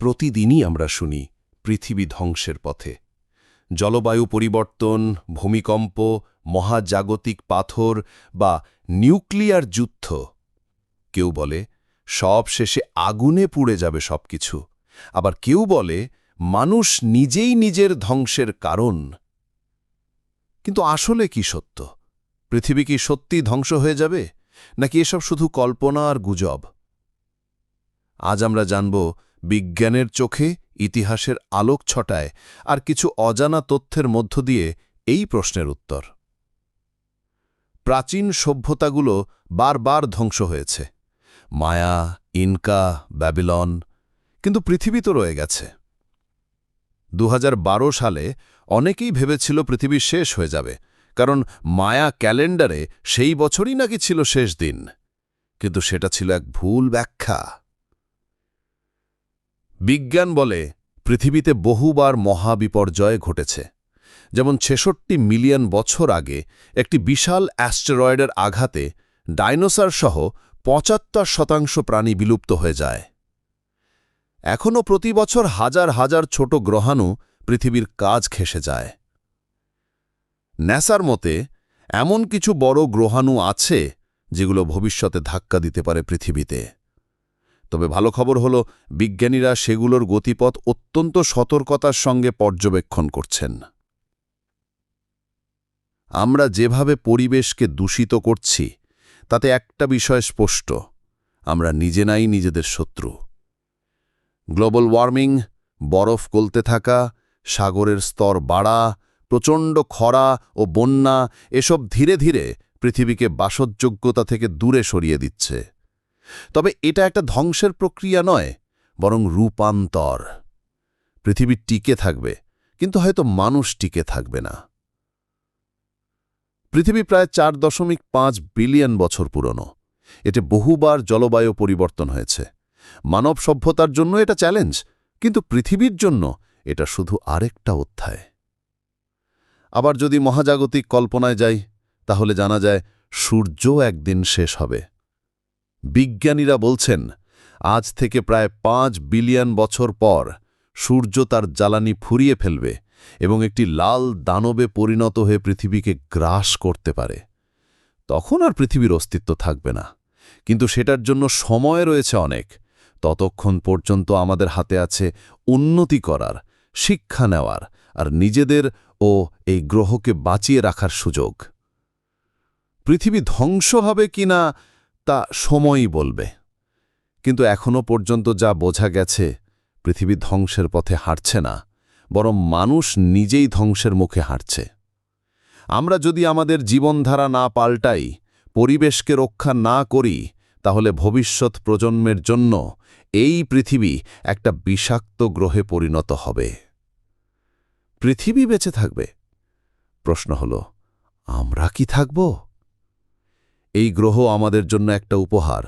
প্রতিদিনই আমরা শুনি পৃথিবী ধ্বংসের পথে। জলবায়ু পরিবর্তন, ভূমিকম্প, মহাজাগতিক পাথর বা নিউক্লিয়ার যুদ্ধ। কেউ বলে, সব শেষে আগুনে পুড়ে যাবে সবকিছু। আবার কেউ বলে, মানুষ নিজেই নিজের ধ্বংসের কারণ। কিন্তু আসলে কি সত্য? পৃথিবী কি সত্যি ধ্বংস হয়ে যাবে? নাকি এসব শুধু কল্পনা আর গুজব? আজ আমরা জানব বিজ্ঞানের চোখে ইতিহাসের আলোক ছটায় আর কিছু অজানা তথ্যের মধ্য দিয়ে এই প্রশ্নের উত্তর। প্রাচীন সভ্যতাগুলো বারবার ধ্বংস হয়েছে। মায়া, ইনকা, ব্যাবিলন, কিন্তু পৃথিবী তো রয়ে গেছে। দু হাজার বারো সালে অনেকেই ভেবেছিল পৃথিবী শেষ হয়ে যাবে, কারণ মায়া ক্যালেন্ডারে সেই বছরই নাকি ছিল শেষ দিন। কিন্তু সেটা ছিল এক ভুল ব্যাখ্যা। বিজ্ঞান বলে পৃথিবীতে বহুবার মহাবিপর্যয় ঘটেছে। যেমন ছেষট্টি মিলিয়ন বছর আগে একটি বিশাল অ্যাস্টেরয়েডের আঘাতে ডাইনোসার সহ পঁচাত্তর শতাংশ প্রাণী বিলুপ্ত হয়ে যায়। এখনও প্রতি বছর হাজার হাজার ছোট গ্রহাণু পৃথিবীর কাজ খেসে যায়। ন্যাসার মতে, এমন কিছু বড় গ্রহাণু আছে যেগুলো ভবিষ্যতে ধাক্কা দিতে পারে পৃথিবীতে। তবে ভালো খবর হল, বিজ্ঞানীরা সেগুলোর গতিপথ অত্যন্ত সতর্কতার সঙ্গে পর্যবেক্ষণ করছেন। আমরা যেভাবে পরিবেশকে দূষিত করছি, তাতে একটা বিষয় স্পষ্ট, আমরা নিজেনাই নিজেদের শত্রু। গ্লোবাল ওয়ার্মিং, বরফ গলতে থাকা, সাগরের স্তর বাড়া, প্রচণ্ড খরা ও বন্যা, এসব ধীরে ধীরে পৃথিবীকে বাসযোগ্যতা থেকে দূরে সরিয়ে দিচ্ছে। তবে এটা একটা ধ্বংসের প্রক্রিয়া নয়, বরং রূপান্তর। পৃথিবী টিকে থাকবে, কিন্তু হয়তো মানুষ টিকে থাকবে না। পৃথিবী প্রায় চার দশমিক পাঁচ বিলিয়ন বছর পুরনো। এতে বহুবার জলবায়ু পরিবর্তন হয়েছে। মানব সভ্যতার জন্য এটা চ্যালেঞ্জ, কিন্তু পৃথিবীর জন্য এটা শুধু আরেকটা অধ্যায়। আবার যদি মহাজাগতিক কল্পনায় যাই, তাহলে জানা যায় সূর্য একদিন শেষ হবে। বিজ্ঞানীরা বলছেন, আজ থেকে প্রায় পাঁচ বিলিয়ন বছর পর সূর্য তার জ্বালানি ফুরিয়ে ফেলবে এবং একটি লাল দানবে পরিণত হয়ে পৃথিবীকে গ্রাস করতে পারে। তখন আর পৃথিবীর অস্তিত্ব থাকবে না। কিন্তু সেটার জন্য সময় রয়েছে অনেক। ততক্ষণ পর্যন্ত আমাদের হাতে আছে উন্নতি করার, শিক্ষা নেওয়ার, আর নিজেদের ও এই গ্রহকে বাঁচিয়ে রাখার সুযোগ। পৃথিবী ধ্বংস হবে কিনা তা সময়ই বলবে। কিন্তু এখনও পর্যন্ত যা বোঝা গেছে, পৃথিবী ধ্বংসের পথে হাঁটছে না, বরং মানুষ নিজেই ধ্বংসের মুখে হাঁটছে। আমরা যদি আমাদের জীবনধারা না পাল্টাই, পরিবেশকে রক্ষা না করি, তাহলে ভবিষ্যৎ প্রজন্মের জন্য এই পৃথিবী একটা বিষাক্ত গ্রহে পরিণত হবে। পৃথিবী বেঁচে থাকবে? প্রশ্ন হল, আমরা কি থাকব? এই গ্রহ আমাদের জন্য একটা উপহার,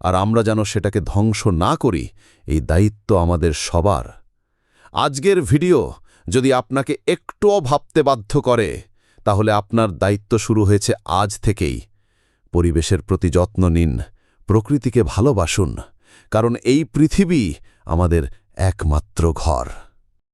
আর আমরা যেন সেটাকে ধ্বংস না করি, এই দায়িত্ব আমাদের সবার। আজকের ভিডিও যদি আপনাকে একটুও ভাবতে বাধ্য করে, তাহলে আপনার দায়িত্ব শুরু হয়েছে আজ থেকেই। পরিবেশের প্রতি যত্ন নিন, প্রকৃতিকে ভালোবাসুন, কারণ এই পৃথিবী আমাদের একমাত্র ঘর।